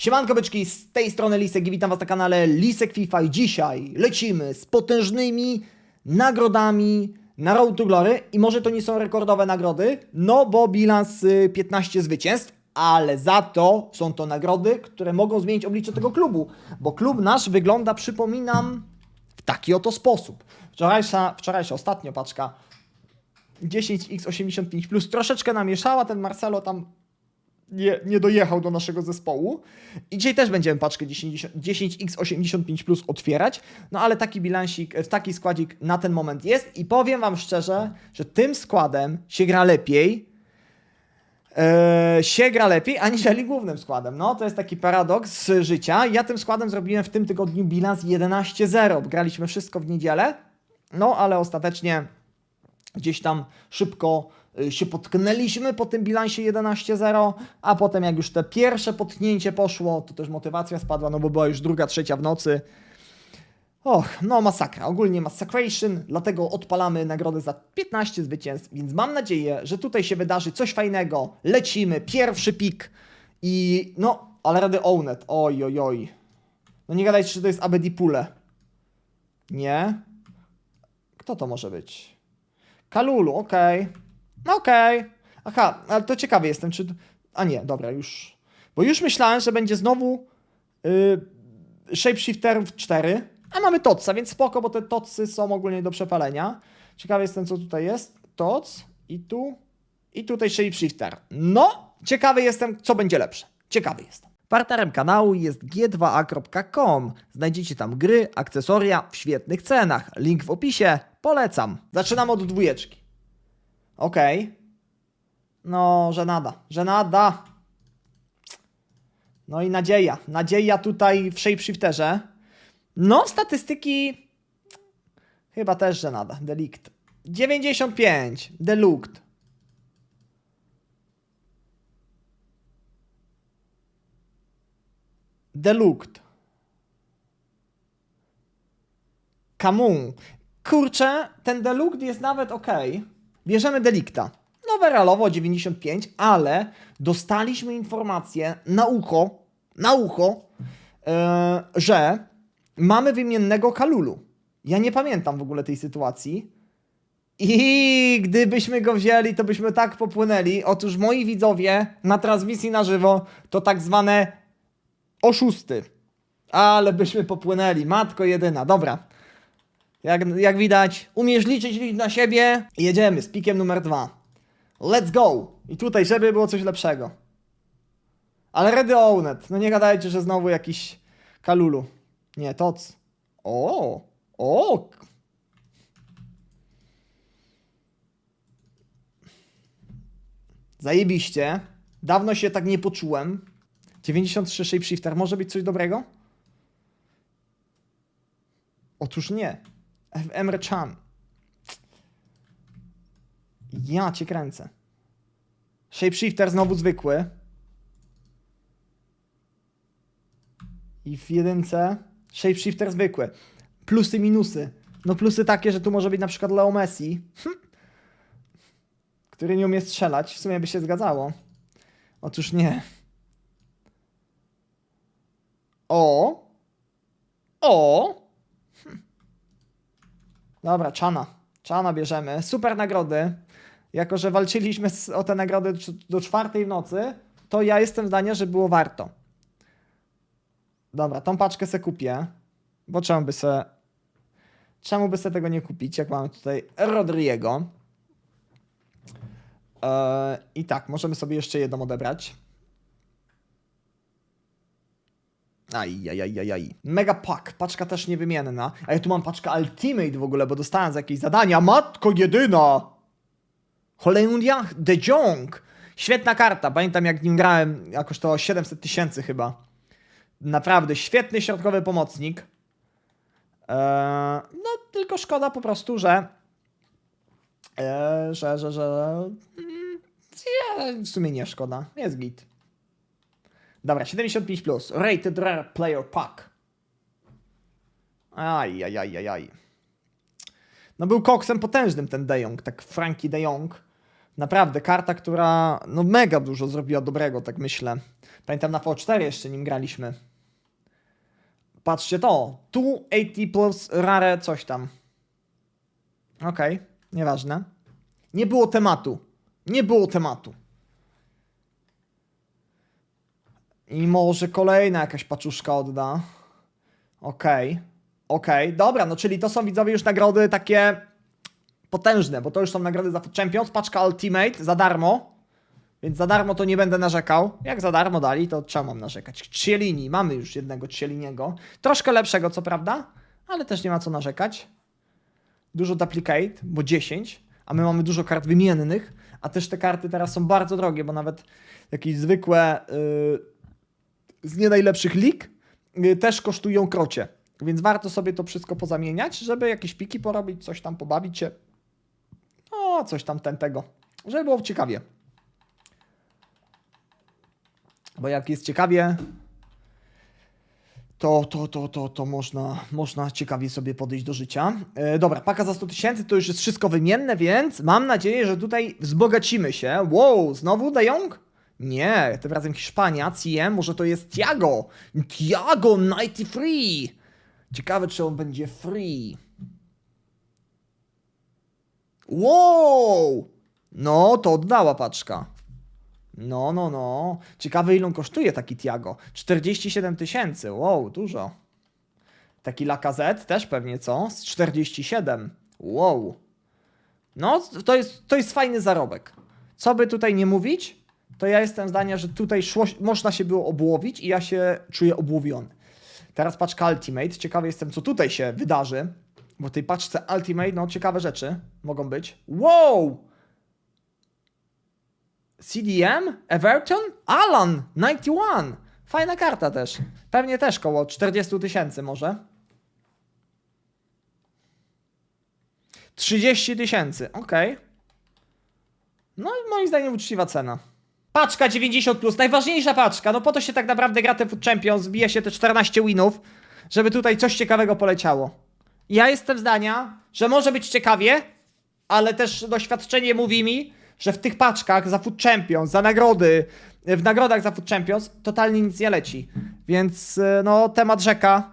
Siemanko byczki, z tej strony Lisek i witam Was na kanale Lisek FIFA i dzisiaj lecimy z potężnymi nagrodami na Road to Glory i może to nie są rekordowe nagrody, no bo bilans y, 15 zwycięstw, ale za to są to nagrody, które mogą zmienić oblicze tego klubu, bo klub nasz wygląda, przypominam, w taki oto sposób. Wczorajsza, wczorajsza ostatnio paczka 10x85 plus troszeczkę namieszała, ten Marcelo tam nie, nie dojechał do naszego zespołu. I dzisiaj też będziemy paczkę 10, 10x85 plus otwierać, no ale taki bilansik, e, taki składzik na ten moment jest i powiem Wam szczerze, że tym składem się gra lepiej, e, się gra lepiej aniżeli głównym składem. No, to jest taki paradoks życia. Ja tym składem zrobiłem w tym tygodniu bilans 11-0. Graliśmy wszystko w niedzielę, no ale ostatecznie gdzieś tam szybko się potknęliśmy po tym bilansie 11-0, a potem jak już te pierwsze potknięcie poszło, to też motywacja spadła, no bo była już druga, trzecia w nocy. Och, no masakra, ogólnie massacration, dlatego odpalamy nagrodę za 15 zwycięstw, więc mam nadzieję, że tutaj się wydarzy coś fajnego. Lecimy, pierwszy pik i no, ale rady Ownet, oj, oj, oj. No nie gadajcie, czy to jest Abedi Pule. Nie? Kto to może być? Kalulu, okej. No okej. Aha, ale to ciekawy jestem, czy... A nie, dobra, już... Bo już myślałem, że będzie znowu yy, Shapeshifterów 4, a mamy Totsa, więc spoko, bo te Totsy są ogólnie do przepalenia. Ciekawy jestem, co tutaj jest. Tots i tu i tutaj Shapeshifter. No, ciekawy jestem, co będzie lepsze. Ciekawy jestem. Partnerem kanału jest g2a.com. Znajdziecie tam gry, akcesoria w świetnych cenach. Link w opisie. Polecam. Zaczynam od dwójeczki. Okej. No, że nada, że nada. No i nadzieja. Nadzieja tutaj w Shapeshifterze. No, statystyki chyba też, że nada. Delikt. 95. Deluct. Deluct. Kamu. Kurczę, ten Deluct jest nawet ok. Bierzemy Delikta. No, weralowo 95, ale dostaliśmy informację na ucho, na ucho, e, że mamy wymiennego Kalulu. Ja nie pamiętam w ogóle tej sytuacji. I gdybyśmy go wzięli, to byśmy tak popłynęli. Otóż moi widzowie na transmisji na żywo to tak zwane oszusty. Ale byśmy popłynęli. Matko jedyna. Dobra. Jak, jak widać, umiesz liczyć na siebie. Jedziemy z pikiem numer dwa. Let's go! I tutaj, żeby było coś lepszego. Ale Ready Ownet. No nie gadajcie, że znowu jakiś Kalulu. Nie, toc. O! O! Zajebiście. Dawno się tak nie poczułem. 93 Shapeshifter. Może być coś dobrego? Otóż nie. Emre Chan. Ja cię kręcę. Shapeshifter znowu zwykły. I w jedynce Shapeshifter zwykły. Plusy, minusy. No plusy takie, że tu może być na przykład Leo Messi, hm, który nie umie strzelać. W sumie by się zgadzało. Otóż nie. O! O! Dobra, Czana. Czana bierzemy. Super nagrody. Jako, że walczyliśmy o te nagrody do czwartej w nocy, to ja jestem zdania, że było warto. Dobra, tą paczkę se kupię. Bo czemu by se... Czemu by se tego nie kupić, jak mamy tutaj Rodriego. Eee, I tak, możemy sobie jeszcze jedną odebrać. Aj, aj, aj, aj, aj. Mega pack, paczka też niewymienna. A ja tu mam paczkę Ultimate w ogóle, bo dostałem za jakieś zadania. Matko jedyna! Holendia de Jong. Świetna karta. Pamiętam jak nim grałem, jakoś to 700 tysięcy chyba. Naprawdę świetny środkowy pomocnik. Eee, no tylko szkoda po prostu, że eee, że, że, że mm, w sumie nie szkoda. Jest git. Dobra, 75+. Plus. Rated Rare Player Pack. Aj, aj, aj, aj, aj. No był koksem potężnym ten De Jong, tak Frankie De Jong. Naprawdę, karta, która no mega dużo zrobiła dobrego, tak myślę. Pamiętam na V4 jeszcze nim graliśmy. Patrzcie to. 280 plus rare coś tam. Okej, nieważne. Nie było tematu. Nie było tematu. I może kolejna jakaś paczuszka odda. Okej. Okej, dobra, no czyli to są widzowie już nagrody takie potężne, bo to już są nagrody za Champions, paczka Ultimate za darmo. Więc za darmo to nie będę narzekał. Jak za darmo dali, to czemu mam narzekać? Cielini, mamy już jednego Cieliniego. Troszkę lepszego, co prawda, ale też nie ma co narzekać. Dużo duplicate, bo 10, a my mamy dużo kart wymiennych, a też te karty teraz są bardzo drogie, bo nawet jakieś zwykłe yy, z nie najlepszych lig yy, też kosztują krocie. Więc warto sobie to wszystko pozamieniać, żeby jakieś piki porobić, coś tam pobawić się. O, coś tam ten tego. Żeby było ciekawie. Bo jak jest ciekawie, to, to, to, to, to można, można ciekawie sobie podejść do życia. E, dobra, paka za 100 tysięcy to już jest wszystko wymienne, więc mam nadzieję, że tutaj wzbogacimy się. Wow, znowu De Jong? Nie, tym razem Hiszpania, CM, może to jest Tiago. Tiago 93. Ciekawe, czy on będzie free. Wow! No, to oddała paczka. No, no, no. Ciekawe, ile on kosztuje taki Tiago. 47 tysięcy. Wow, dużo. Taki Lacazette też pewnie, co? Z 47. Wow. No, to jest, to jest fajny zarobek. Co by tutaj nie mówić, to ja jestem zdania, że tutaj szło, można się było obłowić i ja się czuję obłowiony. Teraz paczka Ultimate. Ciekawy jestem, co tutaj się wydarzy. Bo w tej paczce Ultimate, no ciekawe rzeczy mogą być. Wow! CDM? Everton? Alan! 91! Fajna karta też. Pewnie też koło 40 tysięcy może. 30 tysięcy, okej. No i moim zdaniem uczciwa cena. Paczka 90+, plus, najważniejsza paczka. No po to się tak naprawdę gra te Food Champions, zbija się te 14 winów, żeby tutaj coś ciekawego poleciało. Ja jestem zdania, że może być ciekawie, ale też doświadczenie mówi mi, że w tych paczkach za Food Champions, za nagrody, w nagrodach za Food Champions totalnie nic nie leci. Więc y, no temat rzeka.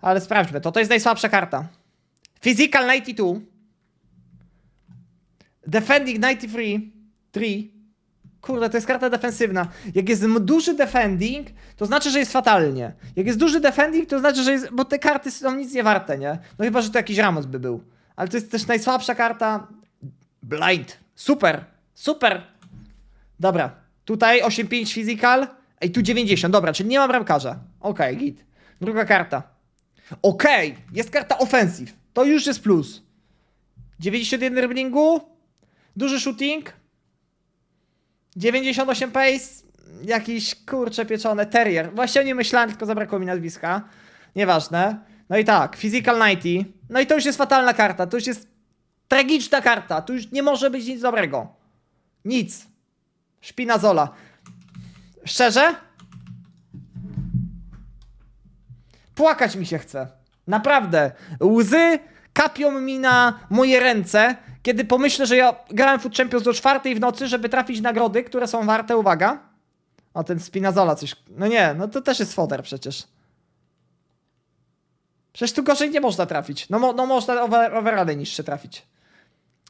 Ale sprawdźmy to. To jest najsłabsza karta. Physical 92. Defending 93. 3. Kurde, to jest karta defensywna. Jak jest duży defending, to znaczy, że jest fatalnie. Jak jest duży defending, to znaczy, że jest. Bo te karty są nic nie warte, nie? No chyba, że to jakiś Ramos by był. Ale to jest też najsłabsza karta. Blind. Super. Super. Dobra. Tutaj 8-5 physical. Ej, tu 90. Dobra, czyli nie mam bramkarza. Okej, git. Druga karta. Okej, jest karta offensive. To już jest plus. 91 driblingu. Duży shooting. 98 pace. Jakiś kurcze pieczone terrier. Właśnie nie myślałem, tylko zabrakło mi nazwiska. Nieważne. No i tak, physical 90. No i to już jest fatalna karta. To już jest tragiczna karta. Tu już nie może być nic dobrego. Nic. Szpinazola. Szczerze? Płakać mi się chce. Naprawdę. Łzy kapią mi na moje ręce, kiedy pomyślę, że ja grałem Food Champions do czwartej w nocy, żeby trafić nagrody, które są warte, uwaga. O, ten Spinazola coś... No nie, no to też jest foder przecież. Przecież tu gorzej nie można trafić. No, mo- no można over, overrady niższe trafić.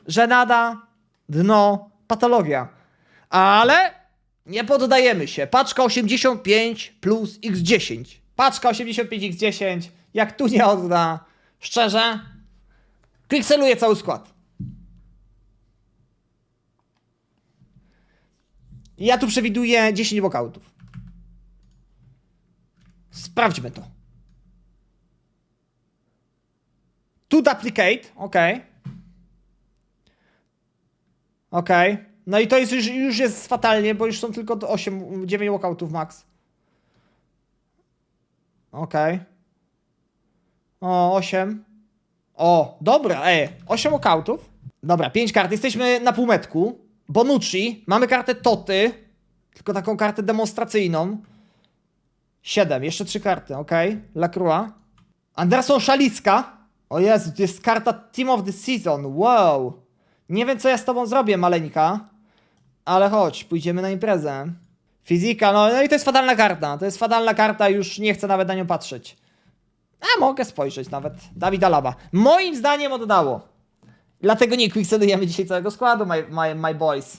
Żenada, dno, patologia. Ale nie poddajemy się. Paczka 85 plus x10. Paczka 85x10. Jak tu nie odda, szczerze, pikseluję cały skład. Ja tu przewiduję 10 walkoutów. Sprawdźmy to. Tu duplicate, ok. Ok. No i to jest już, już jest fatalnie, bo już są tylko do 8, 9 walkoutów max. Ok. O, 8. O, dobra, e, 8 walkoutów. Dobra, 5 kart. Jesteśmy na półmetku. Bonucci. Mamy kartę Toty. Tylko taką kartę demonstracyjną. 7. Jeszcze 3 karty, ok. Lacroix. Anderson Szalicka. O Jezu, to jest karta Team of the Season. Wow. Nie wiem, co ja z tobą zrobię, maleńka. Ale chodź, pójdziemy na imprezę. Fizyka, no, no i to jest fatalna karta. To jest fatalna karta, już nie chcę nawet na nią patrzeć. A mogę spojrzeć nawet. Dawida Laba. Moim zdaniem oddało. Dlatego nie quicksenujemy dzisiaj całego składu, my, my, my boys.